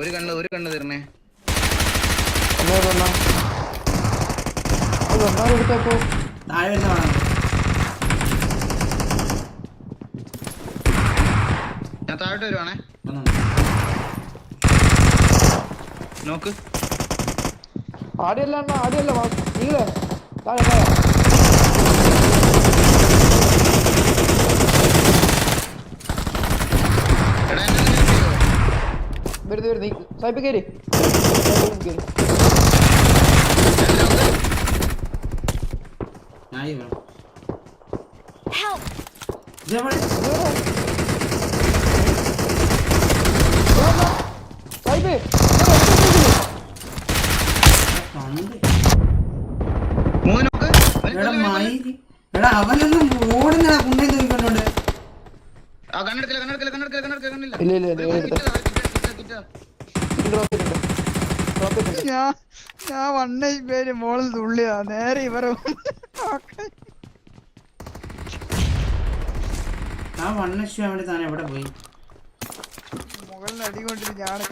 ഒരു കണ്ണ് ഒരു കണ്ണ് തരണേ. താഴെ ഞാൻ താഴോട്ട് വരുവാണേ. നോക്ക്. ആടിയല്ല ആടിയല്ല താഴെ താഴെ എടാ എന്നെ ഒന്ന് ചെയ്യോ? വരുത് വരുത് നീ സായിപ്പ് കയറി കയറി ഞാൻ നോക്ക്. ഞാൻ ഈ വേണം. Help! ഇതെവിടെ? സായിപ്പ് കണ്ട്. മൂന്ന് നോക്ക് ഒരു എടാ കൊല്ല്, വരുന്നു കൊല്ല്. കയറി എടാ അവനൊന്നും ഓടുന്നടാ കുണ്ണി തൂക്കിക്കൊണ്ടോണ്ട് ആ കണ്ണെടുക്കില്ല കണ്ണെടുക്കില്ല കണ്ണെടുക്കില്ല കണ്ണെടുക്കില്ല കണ്ണില്ല ഇല്ല, ഇല്ല, ഒരു ഇല്ല, കൊല്ല് ഇല്ല. കിട്ടിയതാ, ഒരു കിട്ടിയതാ, കിട്ടിയതാ, കിട്ടിയതാ. ഡ്രോപ്പ് ചെയ്തിട്ടുണ്ട് ഡ്രോപ്പ് ചെയ്തിട്ടുണ്ട് ഞാൻ ഞാൻ വണ്ണ പേര് മോളിൽ തുള്ളിയാ നേരെ ഇവരെ ആ വണ്ണശു അവിടെ താൻ എവിടെ പോയി മുകളിൽ അടി കൊണ്ടിട്ട് ഞാൻ ക്യാമ്പ് ചെയ്തേക്കുന്നതിനും ഗണ്ണ് നീട്ടാണ്ട് ഈ ഒരു താഴത്തുള്ളിയതാണ് നേട് നൈസ് വാ, വാ, വാ, വാ. ഇവിടെ പോ- ഞാൻ നിനക്ക് ബുള്ളറ്റ് എടുക്കാം, ബുള്ളറ്റ് എടുക്കാം. എന്റെ ബുള്ളറ്റ് ഇല്ല, ബുള്ളറ്റ് ഇല്ല. കേരള കേരള പോലെ പോലെ സായിപ്പ് അത് അങ്ങേറ്റത്ത്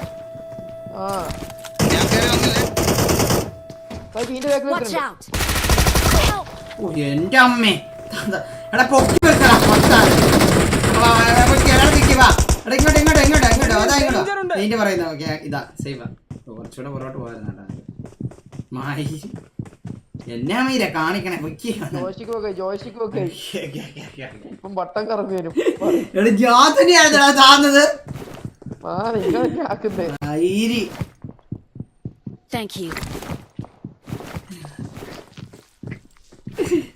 എന്റെ അമ്മേ. എടാ പൊക്കി വെക്കടാ എടാ, ഇങ്ങോട്ട് ഇങ്ങോട്ട് ഇങ്ങോട്ട് ഇങ്ങോട്ട് അതാ ഇങ്ങോട്ടോ. എന്റെ പറയുന്ന ഓക്കെ ഇതാ സേവാ കുറച്ചുകൂടെ പുറകോട്ട് കേട്ടോ മായി. എന്നാ മീര കാണിക്കണേ വട്ടം കറങ്ങി വരും. താന്നത്. ആ നിങ്ങളൊക്കെ ആക്കുന്നേ ഐരി Thank you. ഇവരുണ്ട്, ഇവരുണ്ട്, ഇവരുണ്ട്. ഇത് ഇവിടെ കയറിയടാ.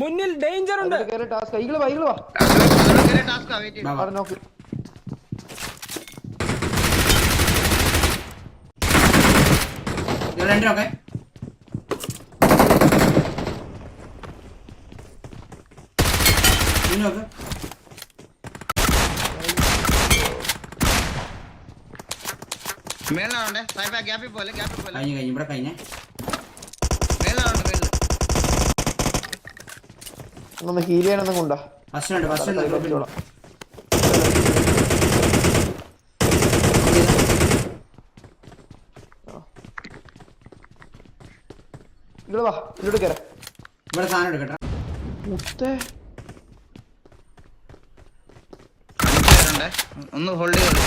മുന്നിൽ ഡേഞ്ചർ ഉണ്ട്. രണ്ടിനൊക്കെ ടാസ്ക് ഈകൾ വാ ഈകൾ വാ അതോടെ അതോടെ കയറിയ ടാസ്കാ വെയിറ്റ് വാ, വാ. അവിടെ നോക്ക് ഇവിടെ രണ്ടും ഒക്കെ നീ നോക്ക് മേളിലാവണ്ടേ? സായിപ്പ് ഗ്യാപ്പിൽ പോലെ ഗ്യാപ്പിൽ പോലെ കഴിഞ്ഞു കഴിഞ്ഞു ഇവിടെ കഴിഞ്ഞേ. മേളിലാവണ്ട മേളിൽ ഒന്ന് ഹീൽ ചെയ്യാനൊന്നും കൊണ്ടാ ഫസ്റ്റ് ഉണ്ട് ഫസ്റ്റ് ഉണ്ട്. കൈലോട്ടിച്ചോളാം ഇങ്ങോട്ട് വാ ഇങ്ങോട്ട് കയറാം ഇവിടെ സാധനം എടുക്കട്ടെ മുത്തേ. ഒന്ന് ഹോൾഡ് ചെയ്തോളൂ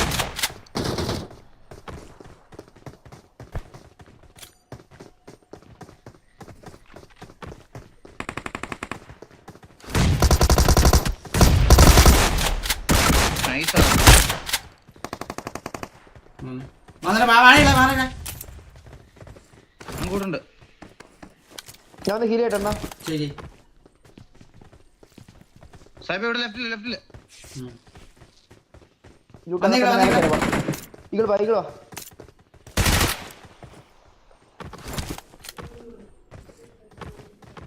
നൈസാ വന്നിട്ട് വാഴയില്ല വാഴ അങ്ങോട്ടുണ്ട്. ഞാൻ ഒന്ന് ഹീൽ ചെയ്യട്ടെന്നാ ശരി. സാഹിബ് ഇവിടെ ലെഫ്റ്റിൽ ലെഫ്റ്റിൽ. ഇങ്ങോട്ട് വാ. ഇങ്ങൾ വാ. ഇങ്ങൾ വാ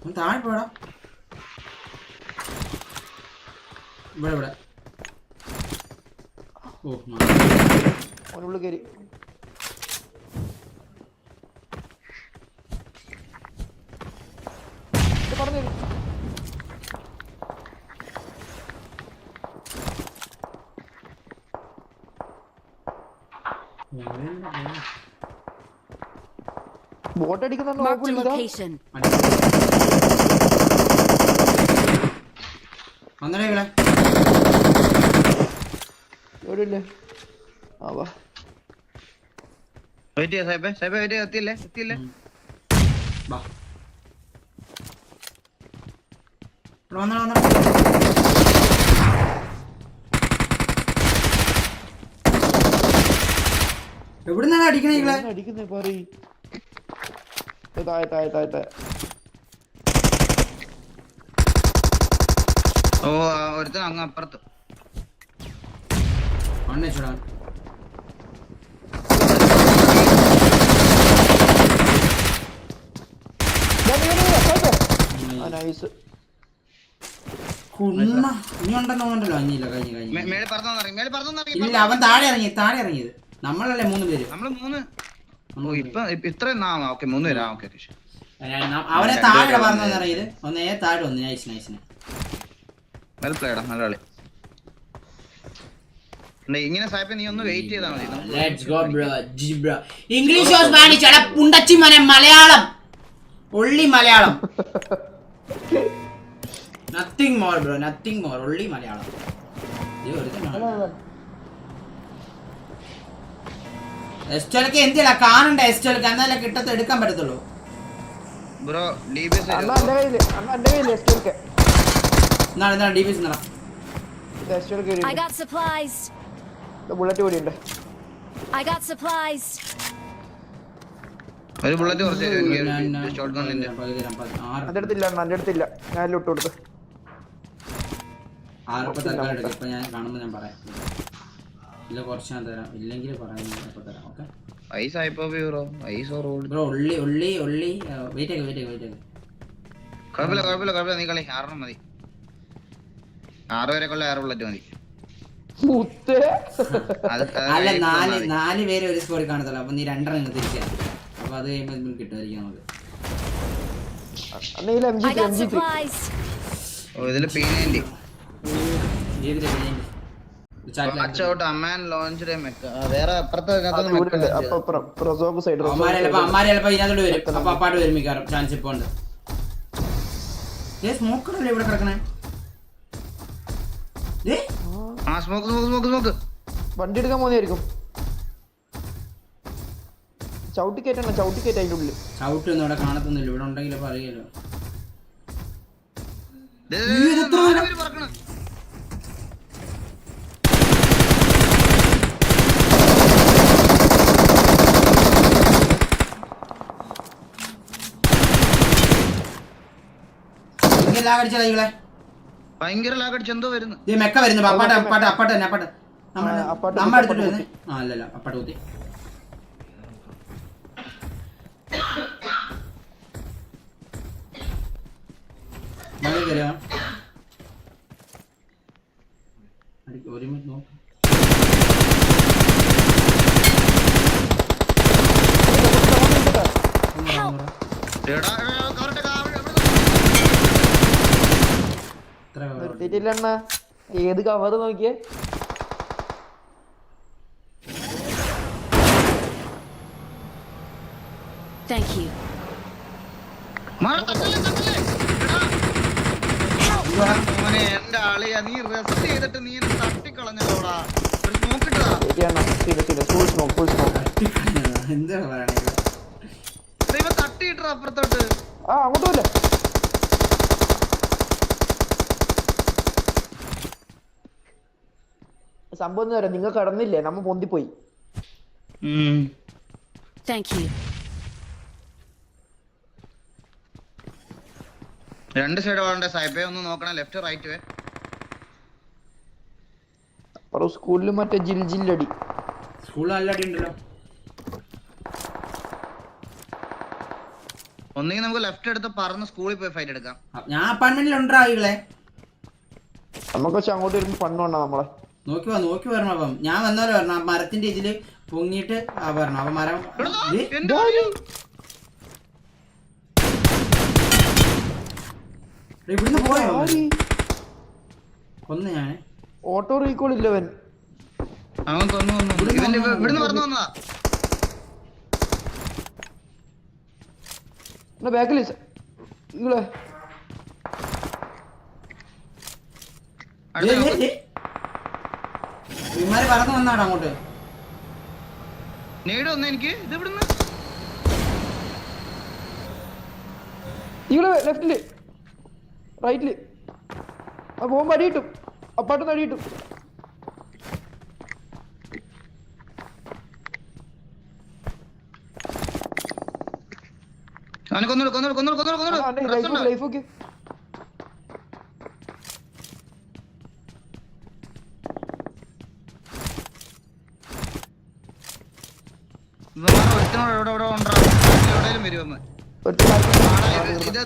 ഒന്ന് താഴെ പോടാ ഇവിടെ ഇവിടെ. ഓ മാ. കയറി ഇത് പറഞ്ഞു തരും. ബോട്ട് അടിക്കുന്ന Marked a നോക്കില്ല location. വന്നടേ ഇവിടെ എവിടെയില്ലേ ആ വാ വെയിറ്റ് ചെയ്യാം വെയിറ്റ് ചെയ്യാം. എത്തിയില്ലേ? എത്തിയില്ലേ? വാ. ഇവിടെ വന്നോ വന്നോ എവിടുന്നാണ് അടിക്കണേ അടിക്കുന്നേ പറയ്. താഴത്ത് താഴത്ത് താഴത്ത് താഴത്ത് ഓ ഒരുത്തൻ അങ്ങ് അപ്പുറത്ത്. അണ്ണേശ്വരാ അവൻ താഴെ ഇറങ്ങി താഴെ ഇറങ്ങിയത്. നമ്മളല്ലേ മൂന്ന് പേര്? നമ്മൾ മൂന്ന്. ഓ ഇപ്പൊ ഇത്രയും നാളാ. ഓക്കെ മൂന്ന് പേരാ. ഓക്കെ ഓക്കെ അവനെ താഴെ പറഞ്ഞതെന്ന് അറിയത് ഒന്നേ താഴെ വന്നു നൈസ് നൈസിന് വെൽ പ്ലേഡാ നല്ല കളി ഇങ്ങനെ സായിപ്പ് നീ ഒന്ന് വെയിറ്റ് ചെയ്താൽ മതി. Let's go bro ji bro English or Spanish എടാ പുണ്ടച്ചി മനെ Malayalam. Only Malayalam. Nothing more bro nothing more only Malayalam. ഇത് ഒരുത്തനാണ്. എസ്റ്റോലൊക്കെ എന്തില്ല കാണണ്ട എസ്റ്റോലക്ക് എന്നാലേ കിട്ടത്ത് എടുക്കാൻ പറ്റത്തുള്ളൂ. ബ്രോ ഡിബിസ് അണ്ണ എന്റെ കയ്യിൽ അണ്ണ കയ്യിൽ ഒക്കെ എന്നാണ് എന്നാണ് ഡിബിസ് ബി എസ് എസ് ടി ഒക്കെ I got supplies. ബുള്ളറ്റ് കൂടി ഉണ്ട്. I got supplies. ഒരു ബുള്ളറ്റ് കുറച്ച് ഷോട്ട് ഗണ്ണിന്റെ എന്റെ അടുത്തില്ല അണ്ണ എന്റെ അടുത്തില്ല. ഞാൻ ഇട്ട് കൊടുത്തു. ആറിപ്പോ തൽക്കാലം എടുക്കാം. ഇപ്പൊ ഞാൻ കാണുമ്പോ ഞാൻ പറയാം. ഇല്ല കുറച്ച് ഞാൻ തരാം. ഇല്ലെങ്കിൽ ഇപ്പൊ തരാം ഓക്കെ? ഐസ് ആയിപ്പോ bro ice or old bro ഉള്ളി ഉള്ളി ഉള്ളി വെയിറ്റ് ആക്കി വെയിറ്റ് ആക്കി വെയിറ്റ് ആക്കി കുഴപ്പമില്ല കുഴപ്പമില്ല കുഴപ്പമില്ല. നീ കളി ആറെണ്ണം മതി. ആറ് വരെ കൊള്ള ആറ് ബുള്ളറ്റ് മതി. അല്ല നാല് നാല് പേര് ഒരു സ്കോറിൽ കാണത്തുള്ളൂ അപ്പൊ നീ രണ്ടെണ്ണം ഇങ്ങ് തിരിച്ചാ അപ്പൊ അത് കഴിയുമ്പോ കിട്ടുമായിരിക്കും നമുക്ക്. ഇതിൽ പി നയന്റി ജീവിതത്തിൽ വേറെ വരും. അപ്പാട്ട് ചാൻസ് ഇപ്പൊ ഉണ്ട്. സ്മോക്കറല്ലേ ഇവിടെ കിടക്കണേ? ദേ, ആ സ്മോക്ക് സ്മോക്ക് സ്മോക്ക് സ്മോക്ക് വണ്ടി എടുക്കാൻ പോകുന്നതായിരിക്കും. ചവിട്ടി കയറ്റണ്ട ചവിട്ടി കയറ്റ അതിന്റെ ഉള്ളിൽ. ചവിട്ടൊന്നും ഇവിടെ കാണത്തുന്നില്ല ഇവിടെ ഉണ്ടെങ്കിൽ അറിയാലോ ദേ, ദേ, ദേ, ദേ, നാല് പേര് പറക്കണ്. എല്ലാം അടിച്ചതാ ഇങ്ങളെ ഭയങ്കര എന്തോ വരുന്നു. ഇത് മെക്ക വരുന്നു അപ്പാട്ട് അപ്പാട്ട് അപ്പാട്ട് തന്നെ അപ്പാട്ട്. നമ്മ എടുത്തിട്ട് വരുന്നേ. ആ അല്ലല്ല അപ്പാട്ട് കുത്തി. ഒരു മിനിറ്റ് നോക്ക്. എടാ, എടാ, കവറിട്ട് കാ- അവിടെ- അവിടെ നിർത്തിയിട്ടില്ല അണ്ണ ഏത് കവർ നോക്കിയേ? Thank you. എന്റെ ആളിയാ നീ റെസ്റ്റ് ചെയ്തിട്ട് നീ എന്നെ തട്ടിക്കളഞ്ഞല്ലോടാ ശരി ഫുൾ സ്മോക്ക് ഫുൾ സ്മോക്ക് എന്താ പറയണേ ദേ, ഇവൻ തട്ടിയിട്ടാ അപ്പുറത്തോട്ട് ആ അങ്ങോട്ട് പോലെ സംഭവം എന്ന് പറയാം നിങ്ങൾ കടന്നില്ലേ നമ്മ പൊന്തിപ്പോയി. രണ്ട് സൈഡ് വേണ്ട സായിപ്പേ ഒന്ന് നോക്കണം ലെഫ്റ്റ് റൈറ്റ് വേ. അപ്പുറം സ്കൂളിൽ മറ്റേ ജിൽ ജില്ലടി. സ്കൂളിൽ നല്ല അടി ഉണ്ടല്ലോ. ഒന്നെങ്കിൽ നമുക്ക് ലെഫ്റ്റ് എടുത്ത് പറന്ന് സ്കൂളിൽ പോയി ഫൈറ്റ് എടുക്കാം. ഞാൻ ഉണ്ടാവികളെ നമുക്ക് പക്ഷെ അങ്ങോട്ട് വരുമ്പോ പണ്ണുണ്ടാ നമ്മളെ. നോക്കി വാ നോക്കി വരണം അപ്പം ഞാൻ വന്നാലോ വരണം. ആ മരത്തിന്റെ ഇതിൽ പൊങ്ങിയിട്ട് ആ വരണം. അപ്പൊ മരം ഇവിടുന്ന് പോയോ? കൊന്ന് ഞാൻ ഓട്ടോ റീകോൾ ഇല്ലവൻ അവൻ കൊന്നു കൊന്നു. ഇവന്റെ ഇവ- ഇവിടുന്ന് പറഞ്ഞു വന്നതാ. ബാക്കിൽ നിങ്ങളെ അടുത്ത നോക്ക്. വിമാര് അങ്ങോട്ട്. നേട് ഒന്ന് എനിക്ക്. ഇത് ഇവിടുന്ന് ഇവിടെ ലെഫ്റ്റിൽ റൈറ്റിൽ ആ പോകുമ്പോ അടി കിട്ടും. അപ്പാട്ടൊന്ന് അടി കിട്ടും. അവനെ കൊന്നോളൂ കൊന്നോളൂ കൊന്നോളൂ കൊന്നോളൂ കൊന്നോളൂ. ലൈഫ് പ്രശ്നം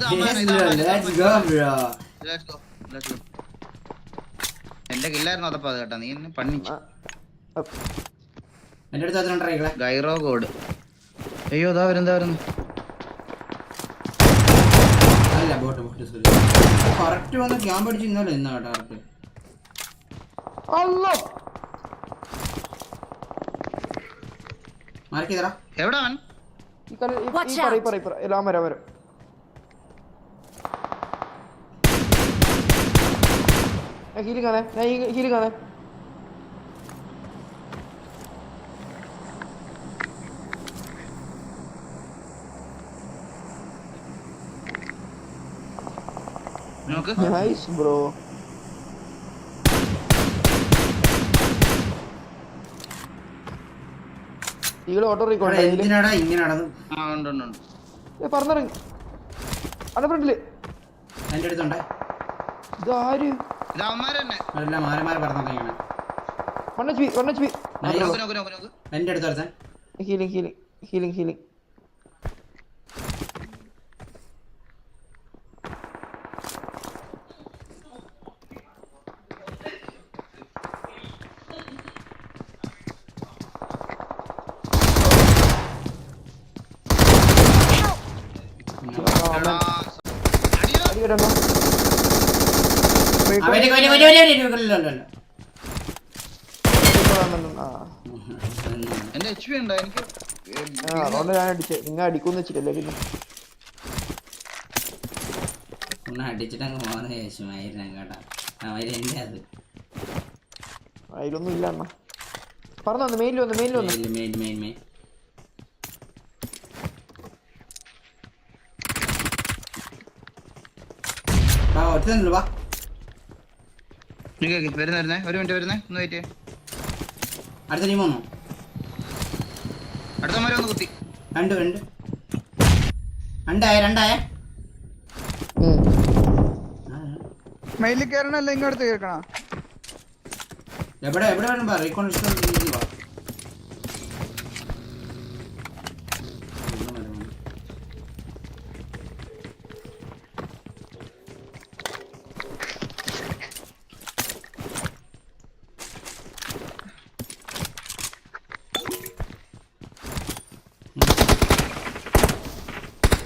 അമ്മാനെ, ഇത് Let's go, bro. Let's go, let's go. എന്റെ കില്ലായിരുന്നു അതപ്പോ അത് കേട്ടാ നീ എന്നെ പണിച്ചു. എന്റെ അടുത്ത് എത്ര ഉണ്ടോ ഗൈറോ കോഡ്. അയ്യോ ഇതാ വരുന്നു വരുന്നു. അല്ല ബോട്ട് ബോട്ട് കറക്റ്റ് വന്ന് ക്യാമ്പ് അടിച്ച് ഇന്നലെ ഇന്ന കേട്ടോ കറക്റ്റ് അല്ലോ എവിടെ അവൻ? ഈ പറ ഈ പറ ഈ പറ എല്ലാം വരാം വരാം. ഹീലിംഗ് ആണേ ഞാൻ ഹീലിംഗ് ആണേ നോക്ക് നൈസ് ബ്രോ ഈകൾ ഓട്ടോ റീക്കോണ്ട് പറഞ്ഞിറങ്ങി. അവിടെ ഫ്രണ്ടിൽ ഇത് ആര് മാറി മാറി പറഞ്ഞോണ്ടിരിക്കണേ. One H P one H P. നോക്ക് നോക്ക് നോക്ക് നോക്ക്. എന്റെ അടുത്ത് ഒരുത്തൻ ഹീലിംഗ് ഹീലിംഗ് ഹീലിംഗ് ഹീലിംഗ് എടാ, അടിയോ. അടിക്കട്ടോ അവന്റെ അവന്റെ അവന്റെ അവന്റെ അവന്റെ ആ എന്റെ എച്ച് പി ഉണ്ടോ? എനിക്ക് അതുകൊണ്ട് ഞാൻ അടിച്ചേ നിങ്ങൾ അടിക്കൂന്ന് വെച്ചിട്ടല്ലേ പിന്നെ. ഒന്ന് അടിച്ചിട്ട് അങ്ങ് പോകുന്ന ശേഷമായിരുന്നു കേട്ടാ അവർ എന്റെ അത്. അതിലൊന്നും ഇല്ല അണ്ണ. പറഞ്ഞു വന്ന് മെയിലിൽ വന്ന് മെയിലിൽ വന്ന്. Main main main main. വാ വരുന്നേ ഒരു മിനിറ്റ് വരുന്നേ? ഒന്ന് വെയിറ്റ് അടുത്ത ടീം വന്നു? അടുത്ത മരം ഒന്ന് കുത്തി. രണ്ട് രണ്ട്. രണ്ടായ രണ്ടായ. മെയിലിൽ കയറണല്ല ഇങ്ങോട്ട് കേൾക്കണോ? എവിടെ എവിടെ വേണം പറ? റീകോൺ വാ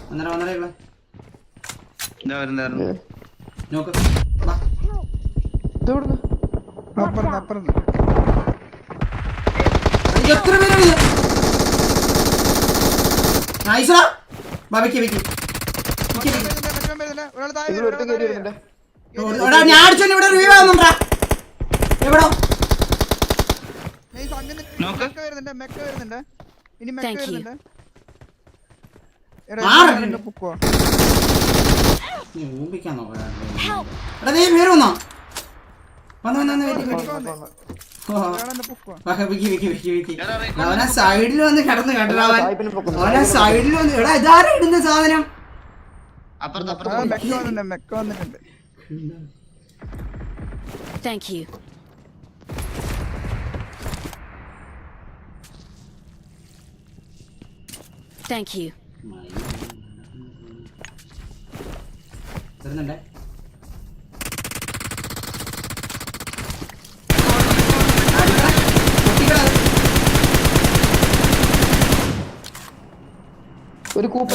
വന്നടാ വന്നടാ ഇവിടെ ഇതാ വരുന്നേ വരുന്നു ഏ, നോക്ക് അപ്പുറത്ത് അപ്പുറത്ത്. എത്ര പേരാണ് നൈസറാ വാ വെക്ക് ഞാൻ അടിച്ചോണ്ട് ഇവിടെ റിവ്യൂ ആവുന്നുണ്ടാ എവിടോ? നൈസ്, അങ്ങനെ നോക്ക്. മെക്ക വരുന്നുണ്ട് മെക്ക വരുന്നുണ്ട്. ഇനി മെക്ക. വരുന്നുണ്ട്. എടാ, മാറ്. നീ ഊമ്പിക്കാൻ നോക്കടാ നീ പേര് വന്നോ വന്നു വന്നു വന്നു വെയിറ്റ് മെക്ക വെയിറ്റ്. വന്ന്. ഓ. ഒരാളെന്നെ പൊക്കുവാ. വാ, വെക്ക് വെക്ക് വെക്ക് വെക്ക്. എടാ, റീകോൺ അവനെ സൈഡിൽ വന്ന് കിടന്ന് കണ്ടടാ അവൻ. പൊക്കുന്നു. സൈഡിൽ വന്ന് എടാ ഇതാരാ ഇടുന്ന സാധനം? അപ്പുറത്ത് ആ, അപ്പുറത്ത് മെക്ക വരുന്നുണ്ടേ. ഒരു കൂപ്പ.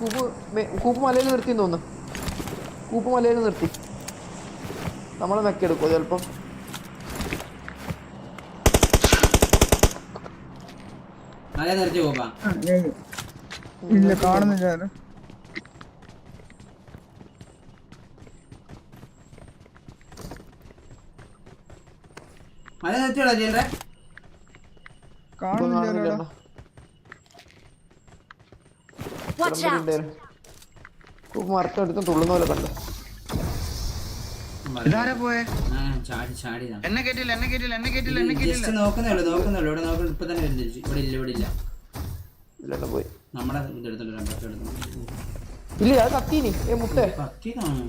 കൂപ്പ് കൂപ്പ് മലയിൽ നിർത്തി തോന്നുന്നു. കൂപ്പ് മലയിൽ നിർത്തി. നമ്മളെ മെക്കെടുക്കോ ചിലപ്പം? മല നിർത്തി പോപ്പാ ഇല്ല. കാണുന്നില്ല ആരും. മല നിർത്തിയോടാ ചെയ്യണ്ടേ? കാണുന്നില്ല മറക്കെടുത്ത് തുള്ളുന്ന പോലെ കണ്ടു. ഇതാരാ പോയെ? ചാടി ചാടി എന്നെ കേട്ടില്ല എന്നെ കേട്ടില്ല എന്നെ കേട്ടില്ല എന്നെ കേട്ടില്ല നോക്കുന്നേ ഉള്ളൂ നോക്കുന്നേ ഉള്ളൂ. ഇവിടെ നോക്കുന്നു ഇപ്പൊ തന്നെ വരുന്നില്ല. ഇവിടെ ഇല്ല ഇവിടെ ഇല്ല. ഇല്ലട പോയി. നമ്മുടെ ഇതെടുത്തല്ലോ രണ്ടൊക്കെ എടുത്തു ഇല്ല അത് കത്തീനി ഏ മുട്ടേ കത്തീനാണ്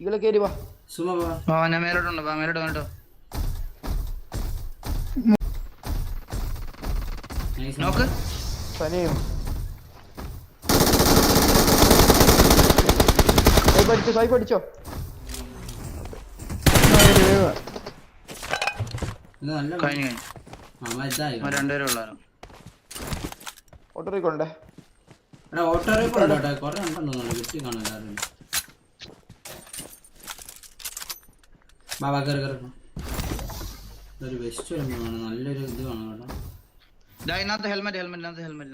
ഇങ്ങളെ കേറി വാ. സുമ വാ. ആ ഞാൻ മേലോട്ടുണ്ട് വാ മേലോട്ട് വന്നിട്ടോ. നോക്ക്. പനിയും പഠിച്ചോ ഓട്ടോറിക്കൊണ്ടേ കുറെ ഉണ്ടെന്ന് കിട്ടി ബാബാ കയറി കയറി ഒരു ബെസ്റ്റ് വരുമ്പോഴാണ് നല്ലൊരു ഇത് കാണും കേട്ടോ ദാ ഇതിനകത്ത് ഹെൽമെറ്റ് ഹെൽമെറ്റ് ഹെൽമെറ്റ്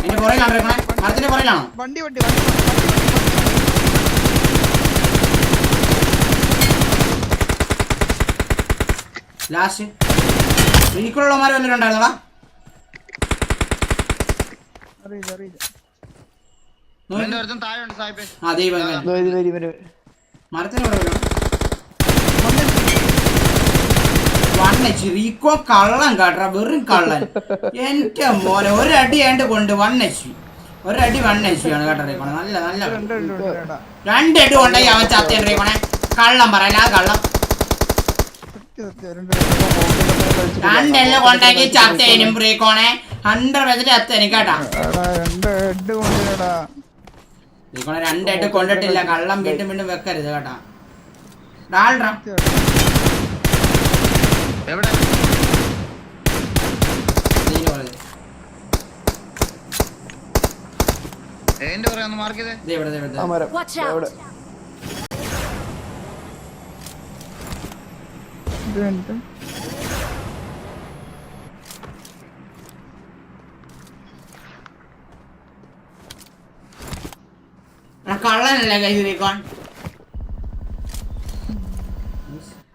എത്ര പുറയിലാണ് ഇറങ്ങണേ മരത്തിന്റെ പുറയിലാണോ വണ്ടി വണ്ടി ലാസ്റ്റ് വീക്കുള്ളമാർ വന്നിട്ടുണ്ടായിരുന്നടാ അറിയില്ല അറിയില്ല. എന്റെ ഒരുത്തൻ താഴെ ഉണ്ട് സായിപ്പേ ആ ദൈവം ഇവൻ. ദോ ഇത് വരി വരി മരത്തിന് പുറകിലാണ് എച്ച് റീക്കോ കള്ളൻ കാട്ടാ വെറും കള്ളൻ എന്റെ മോനെ ഒരടി ഏണ്ട് കൊണ്ട് വൺ എച്ച് ഒരടി വൺ എച്ച് ആണ് കേട്ടോ റീക്കോണെ നല്ല നല്ല. രണ്ടടി കൊണ്ടായി അവൻ ചത്ത റീക്കോണെ കള്ളം പറയല ആ കള്ളം. രണ്ടെല്ലാം കൊണ്ടാക്കി ചത്തേനും റീക്കോണെ ഹൺഡ്രഡ് പെർസെന്റ് ചത്തേനും കേട്ടാ റീക്കോണെ രണ്ടായിട്ട് കൊണ്ടിട്ടില്ല. കള്ളം വീണ്ടും വീണ്ടും വെക്കരുത് കേട്ടാ. ഡാൾഡ്രാ എവിടെ? എന്റെ പറയാ ഒന്ന് മാർക്ക് ചെയ്തേ. ദേ ഇവിടെ ദേ ഇവിടെ ആ മരം Watch ദോ out. അവിടെ ഇത് കഴിഞ്ഞിട്ട് എടാ, കള്ളനല്ലേ കൈ റീക്കോൺ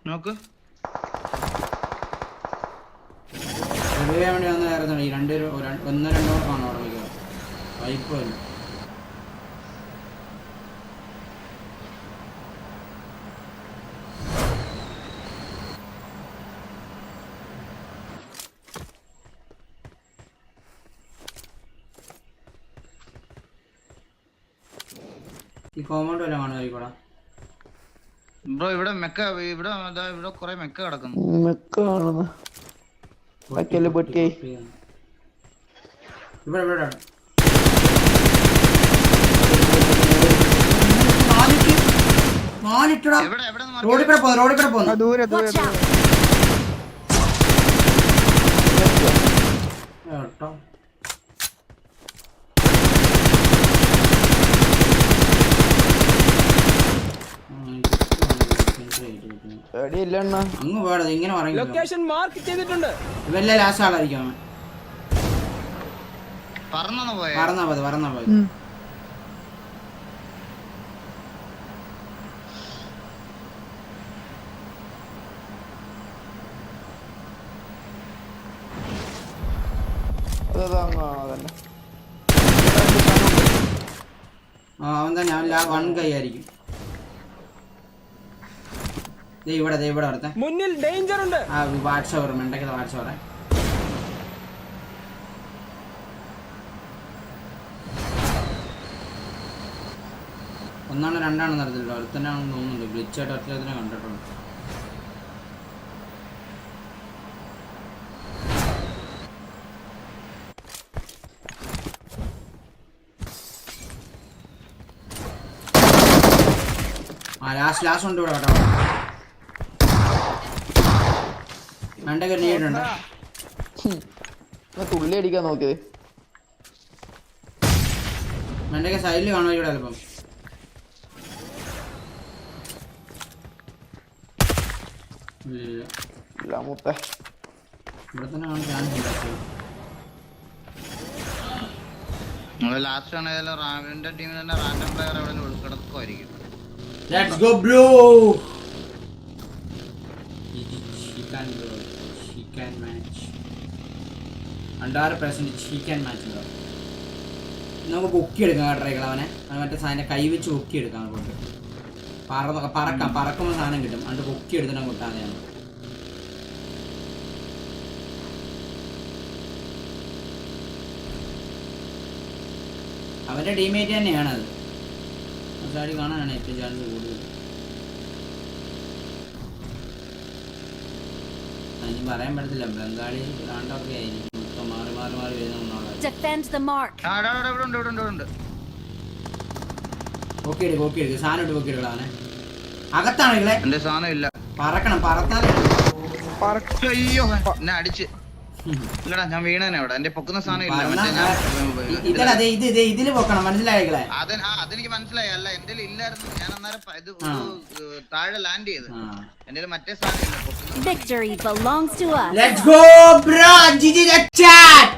നോക്ക് റിവ്യൂ വേണ്ടി വന്ന വന്നായിരുന്നു ഈ രണ്ട് ഒന്ന് രണ്ടോ കാണോ അവിടെ മിക്കവാറും. വൈപ്പില്ല ഈ കോമ്പൗണ്ട് വല്ല കാണുമോ ബ്രോ ഇവിടെ മെക്ക ഇവിടെ ഇവിടെ കുറെ മെക്ക കിടക്കുന്നു. മെക്ക കാണുന്നു. ബാക്കിയല്ലേ പൊട്ടിയായി ഇവിടെ ഇവിടെ നാലിട്ട് റോഡിൽ കൂടെ പോന്നു റോഡിൽ കൂടെ ആ ദൂരെ ദൂരെ പേടിയില്ല അണ്ണാ അങ്ങ് പോടാ ഇങ്ങനെ പറയും ലൊക്കേഷൻ മാർക്ക് ചെയ്തിട്ടുണ്ട്. ഇവല്ല ലാസ്റ്റ് ആളായിരിക്കും അവൻ. പറന്നു പോയ. പറന്നാ പോയത് പറന്നാ പോയത്. അവൻ തന്നെ അവൻ ലാ വൺ കൈ ആയിരിക്കും. ഇവിടെ ഇവിടെ അടുത്ത മുന്നിൽ ഡേഞ്ചർ ഉണ്ട്. ആ വാട്സവർ മെണ്ടക്കത് വാട്സവറെ ഒന്നാണ് രണ്ടാണെന്ന് അറിയത്തില്ല. ഒരുത്തനാണെന്ന് തോന്നുന്നുണ്ട്. ഗ്ലിച്ചായിട്ട് ഒറ്റത്തിനെ കണ്ടിട്ടുണ്ട് ആ ലാസ്റ്റ് ലാസ്റ്റ് ഉണ്ട് ഇവിടെ കേട്ടോ വേണ്ടൊക്കെ നീട്ടുണ്ട് തുള്ളി അടിക്കാൻ നോക്കിയത് വേണ്ടൊക്കെ സൈഡിൽ കാണുമോ ഇവിടെ അല്പം ഇല്ല. ഇല്ല മുത്ത. ഇവിടെ തന്നെ കാണാൻ ചാൻസ് ഇല്ല ലാസ്റ്റ് ആണെങ്കിലും റാവിന്റെ ടീമിൽ തന്നെ റാൻഡം പ്ലെയർ എവിടെ കിടക്കുമായിരിക്കും let's go blue chicken chicken match hundred he can match ഉണ്ടോ നമുക്ക് പൊക്കി എടുക്കാം കേട്ടോ അവനെ. മറ്റേ സാധനം കൈ വെച്ച് പൊക്കി എടുക്കാം അങ്ങോട്ട്. പറ പറക്കാം. പറക്കുമ്പോൾ സാധനം കിട്ടും. അണ്ട് പൊക്കി എടുത്തിട്ട് അങ്ങോട്ട് അതെയാണ് അവന്റെ ടീമേറ്റ് തന്നെയാണ് അത് ചാടി കാണാനാണ് ഏറ്റവും ചാൻസ് കൂടുതൽ. ഇനി പറയാൻ പറ്റത്തില്ല. ബംഗാളി ആണ്ടൊക്കെ ആയിരിക്കും. ഇപ്പൊ മാറി മാറി മാറി വരുന്ന Defend the mark. ആ എടാ, എടാ, ഉണ്ട് ഉണ്ട് ഉണ്ട്. കോക്കി എടുക്ക് കോക്കി എടുക്ക്. സാധനം ഇട്ട് കോക്കി എടുക്കളാണ് അകത്താണ് ഇല്ലേ എന്റെ സാധനം ഇല്ല. പറക്കണം പറക്ക അയ്യോ എന്നെ അടിച്ച്. ഇല്ലടാ ഞാൻ വീണേനെ അവിടെ എന്റെ പൊക്കുന്ന സാധനം ഇല്ല മറ്റേ ഞാൻ അതെ ഇത് ഇത് ഇതിൽ പൊക്കണം മനസ്സിലായിക്കളെ അത് ആ അതെനിക്ക് മനസ്സിലായി അല്ല എന്റെ ഇല്ലായിരുന്നു ഞാൻ അന്നേരം പ- ഇത്. താഴെ ലാൻഡ് ചെയ്ത് എന്റെ മറ്റേ സാധനം ഇല്ല പൊക്കുന്ന Victory belongs to us. Let's go, bro! GG the chat!